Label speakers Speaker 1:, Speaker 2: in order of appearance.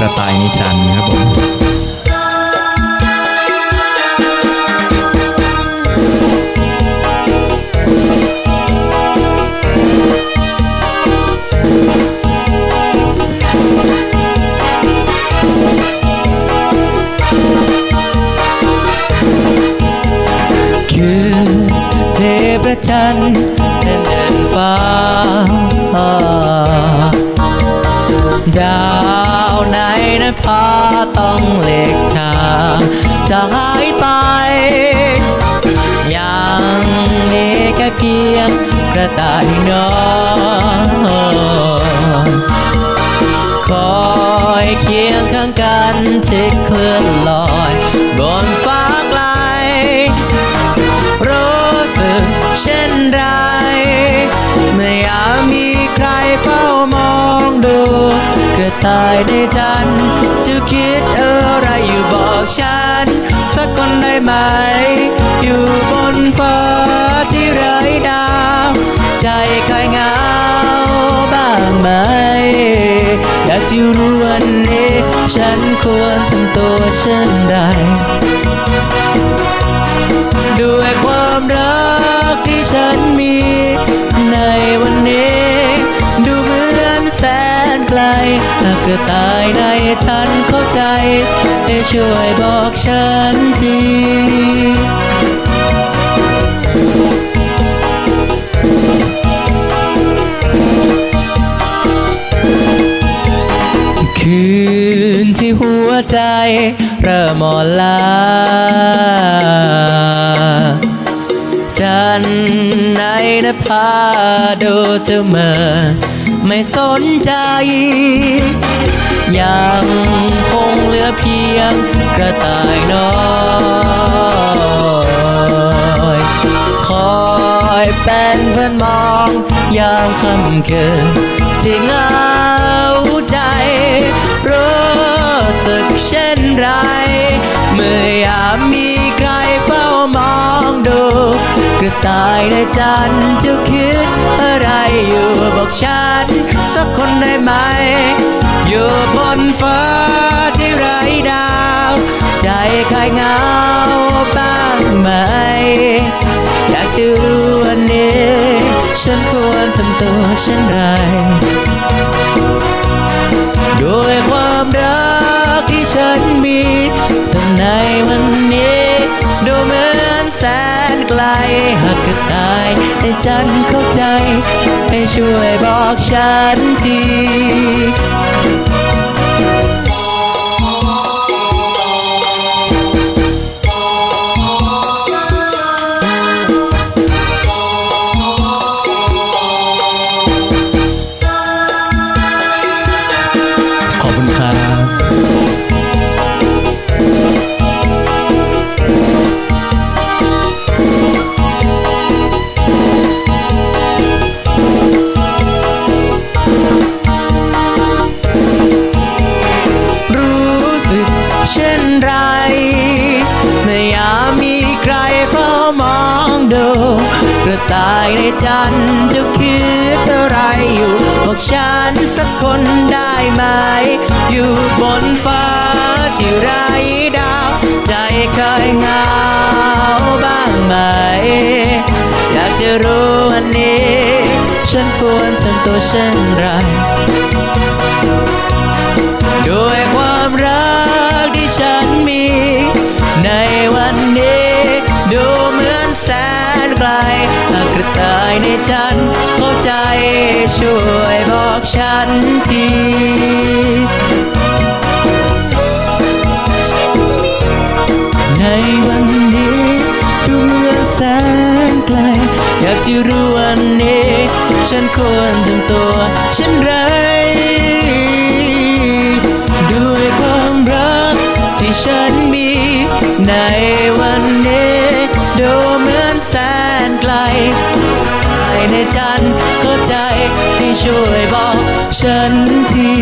Speaker 1: กระต่ายในจันครับผม
Speaker 2: คือเทพระจันทร์ ต้องเล็กชาจะหายไปยังมีแค่เพียงกระต่ายน้อยคอยเคียงข้างกันที่เคลื่อนลอย ตายในจัน จะคิดอะไรอยู่บอกฉัน สักคนได้ไหม อยู่บนฟ้าที่ไร้ดาว ใจใครเหงาบ้างไหม อยากจะรู้วันนี้ ฉันควรทำตัวเช่นไรด้วยความ ไกลหากเกิดตายในทันเข้าใจให้ช่วยบอกฉันทีคืนที่หัวใจเริ่มอ่อนล้าจันในนภาดูจะเมื่อ ไม่สนใจ ยังคงเหลือเพียงกระต่ายน้อยคอยเป็นเพื่อนมองยามค่ำคืนที่เงา กระต่ายในจันจะคิดอะไรอยู่บอกฉัน สักคนได้ไหม อยู่บนฟ้าที่ไร้ดาว ใจใครเหงาบ้างไหม อยากจะรู้วันนี้ ฉันควรทำตัวเช่นไรด้วยความรักที่ฉันมีแต่ในวันนี้ ไกลหากเกิดตายให้ฉันเข้าใจ ให้ช่วยบอกฉันที
Speaker 1: ระ
Speaker 2: ต่ายในจันทร์จะคิดอะไรอยู่ บอกฉันสักคนได้ไหม อยู่บนฟ้าที่ไร้ดาว ใจเคยเหงาบ้างไหม อยากจะรู้วันนี้ ฉันควรทำตัวเช่นไรด้วย หากกระต่ายในจันเข้าใจช่วยบอกฉันทีในวันนี้ดูเหมือนแสนไกล อยากจะรู้วันนี้ ฉันควรทำตัวเช่นไร จันทร์เข้าใจที่ช่วยบอกฉันที